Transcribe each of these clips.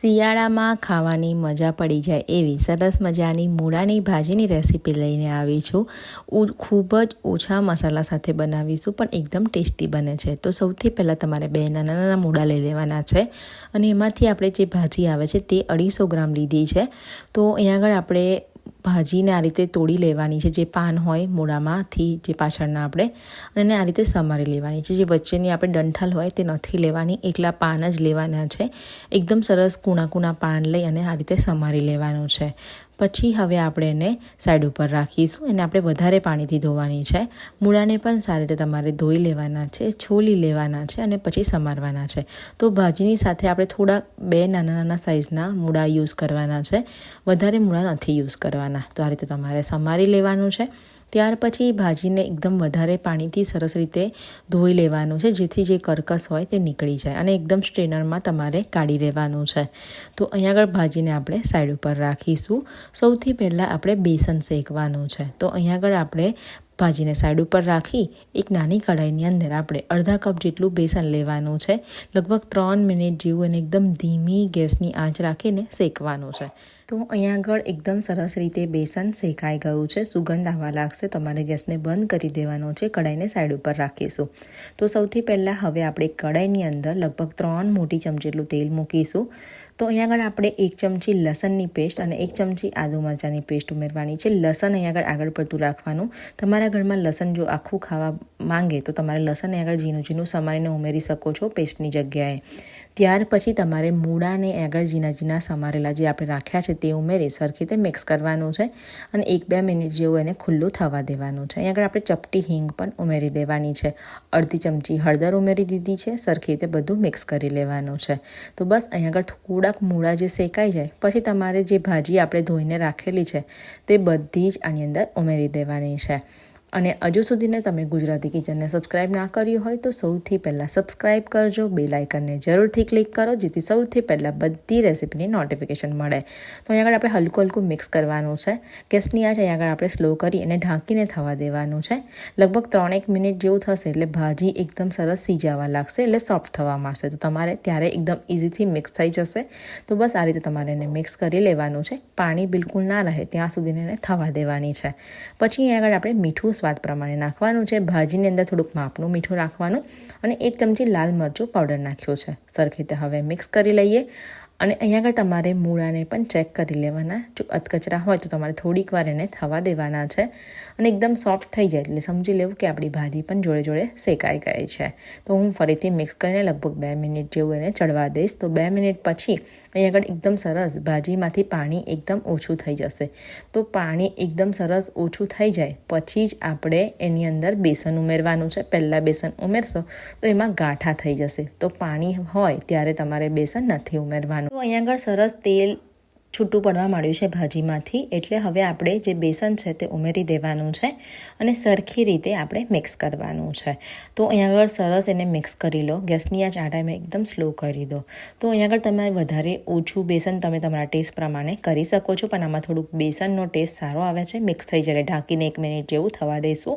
શિયાળામાં ખાવાની મજા પડી જાય એવી સરસ મજાની મૂળાની ભાજીની રેસીપી લઈને આવી છું. ખૂબ જ ઓછા મસાલા સાથે બનાવીશું પણ એકદમ ટેસ્ટી બને છે. તો સૌથી પહેલાં તમારે બે નાના નાના મૂળા લઈ લેવાના છે અને એમાંથી આપણે જે ભાજી આવે છે તે અઢીસો ગ્રામ લીધી છે. તો અહીં આગળ આપણે ભાજીને આ રીતે તોડી લેવાની છે. જે પાન હોય મૂળામાંથી જે પાછળના આપણે, અને આ રીતે સમારી લેવાની છે. જે વચ્ચેની આપણે ડંઠલ હોય તે નથી લેવાની. એકલા પાન જ લેવાના છે. એકદમ સરસ કૂણા કૂણા પાન લઈ અને આ રીતે સમારી લેવાનું છે. પછી હવે આપણે એને સાઈડ ઉપર રાખીશું. એને આપણે વધારે પાણીથી ધોવાની છે. મૂળાને પણ સારી રીતે તમારે ધોઈ લેવાના છે, છોલી લેવાના છે અને પછી સમારવાના છે. તો ભાજીની સાથે આપણે થોડા બે નાના નાના સાઇઝના મૂળા યુઝ કરવાના છે. વધારે મૂળા નથી યુઝ કરવાના. તો આ રીતે તમારે સમારી લેવાનું છે. ત્યાર પછી ભાજીને એકદમ વધારે પાણીથી સરસ રીતે ધોઈ લેવાનું છે, જેથી જે કરકસ હોય તે નીકળી જાય અને એકદમ સ્ટ્રેનરમાં તમારે કાઢી લેવાનું છે. તો અહીંયા આગળ ભાજીને આપણે સાઈડ ઉપર રાખીશું. સૌથી પહેલાં આપણે બેસન શેકવાનું છે. તો અહીંયા આગળ આપણે ભાજીને સાઈડ ઉપર રાખી, એક નાની કઢાઈની અંદર આપણે અડધા કપ જેટલું બેસન લેવાનું છે. લગભગ ત્રણ મિનિટ જેવું અને એકદમ ધીમી ગેસની આંચ રાખીને શેકવાનું છે. તો અહીંયા આગળ એકદમ સરસ રીતે બેસન શેકાઈ ગયું છે. સુગંધ આવવા લાગશે. તમારે ગેસને બંધ કરી દેવાનો છે. કઢાઈને સાઈડ ઉપર રાખીશું. તો સૌથી પહેલાં હવે આપણે કઢાઈની અંદર લગભગ ત્રણ મોટી ચમચી જેટલું તેલ મૂકીશું. તો અહીંયા આગળ આપણે એક ચમચી લસણની પેસ્ટ અને એક ચમચી આદુ મરચાંની પેસ્ટ ઉમેરવાની છે. લસણ અહીંયા આગળ આગળ પડતું રાખવાનું. તમારા ઘરમાં લસણ જો આખું ખાવા માંગે તો તમારે લસણ આગળ ઝીણું ઝીણું સમારીને ઉમેરી શકો છો પેસ્ટની જગ્યાએ. ત્યાર પછી તમારે મૂળાને આગળ ઝીણા ઝીણા સમારેલા જે આપણે રાખ્યા છે તે ઉમેરી સરખી રીતે મિક્સ કરવાનું છે અને એક બે મિનિટ જેવું એને ખુલ્લું થવા દેવાનું છે. અહીં આગળ આપણે ચપટી હિંગ પણ ઉમેરી દેવાની છે. અડધી ચમચી હળદર ઉમેરી દીધી છે, સરખી રીતે બધું મિક્સ કરી લેવાનું છે. તો બસ અહીં આગળ થોડાક મૂળા જે શેકાઈ જાય, પછી તમારે જે ભાજી આપણે ધોઈને રાખેલી છે તે બધી જ આની અંદર ઉમેરી દેવાની છે. અને હજુ સુધીને તમે ગુજરાતી કિચનને સબસ્ક્રાઇબ ના કર્યું હોય તો સૌથી પહેલાં સબસ્ક્રાઇબ કરજો બે લાઇકનને જરૂરથી ક્લિક કરો, જેથી સૌથી પહેલાં બધી રેસીપીની નોટિફિકેશન મળે. તો અહીંયા આગળ આપણે હલકું હલકું મિક્સ કરવાનું છે. ગેસની આંચ અહીંયા આગળ આપણે સ્લો કરી અને ઢાંકીને થવા દેવાનું છે. લગભગ ત્રણેક મિનિટ જેવું થશે એટલે ભાજી એકદમ સરસ સીજાવા લાગશે એટલે સોફ્ટ થવા માંડશે. તો તમારે ત્યારે એકદમ ઇઝીથી મિક્સ થઈ જશે. તો બસ આ રીતે તમારે એને મિક્સ કરી લેવાનું છે. પાણી બિલકુલ ના રહે, ત્યાં સુધીને એને થવા દેવાની છે. પછી અહીંયા આગળ આપણે મીઠું સ્વાદ પ્રમાણે નાખવાનું છે. ભાજીની અંદર થોડુંક માપનું મીઠું નાખવાનું અને એક ચમચી લાલ મરચું પાવડર નાખ્યું છે. સરખી રીતે હવે મિક્સ કરી લઈએ. અને અહીંયા આગળ તમારે મૂળાને પણ ચેક કરી લેવાના. જો અધકચરા હોય તો તમારે થોડીક વાર એને થવા દેવાના છે. અને એકદમ સોફ્ટ થઈ જાય એટલે સમજી લેવું કે આપણી ભાજી પણ જોડે જોડે શેકાઈ ગઈ છે. તો હું ફરીથી મિક્સ કરીને લગભગ બે મિનિટ જેવું એને ચડવા દઈશ. તો બે મિનિટ પછી અહીં આગળ એકદમ સરસ ભાજીમાંથી પાણી એકદમ ઓછું થઈ જશે. તો પાણી એકદમ સરસ ઓછું થઈ જાય પછી જ આપણે એની અંદર બેસન ઉમેરવાનું છે. પહેલાં બેસન ઉમેરશો તો એમાં ગાંઠા થઈ જશે. તો પાણી હોય ત્યારે તમારે બેસન નથી ઉમેરવાનું. તો અહીંયા આગળ સરસ તેલ છૂટું પડવા માંડ્યું છે ભાજીમાંથી. એટલે હવે આપણે જે બેસન છે તે ઉમેરી દેવાનું છે અને સરખી રીતે આપણે મિક્સ કરવાનું છે. તો અહીંયા આગળ સરસ એને મિક્સ કરી લો. ગેસની આ ચાટા મેં એકદમ સ્લો કરી દો. તો અહીંયા આગળ તમે વધારે ઓછું બેસન તમે તમારા ટેસ્ટ પ્રમાણે કરી શકો છો, પણ આમાં થોડુંક બેસનનો ટેસ્ટ સારો આવે છે. મિક્સ થઈ જાય ઢાંકીને એક મિનિટ જેવું થવા દઈશું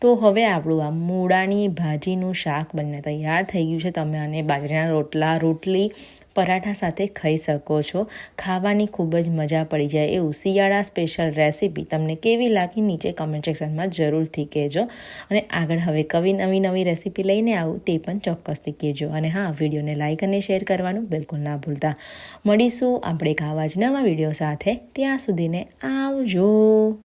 તો હવે આપણું આ મૂળાની ભાજીનું શાક બંને તૈયાર થઈ ગયું છે. તમે આને બાજરીના રોટલા, રોટલી પરાઠા સાથે ખાઈ શકો છો. ખાવાની ખૂબ જ મજા પડી જાય એવું શિયાળા સ્પેશિયલ રેસીપી તમને કેવી લાગી નીચે કમેન્ટ સેક્શનમાં જરૂરથી કહેજો. અને આગળ હવે કવિ નવી નવી રેસીપી લઈને આવું તે પણ ચોક્કસથી કહેજો. અને હા, વિડીયોને લાઇક અને શેર કરવાનું બિલકુલ ના ભૂલતા. મળીશું આપણે એક આવા જ નવા વીડિયો સાથે. ત્યાં સુધીને આવજો.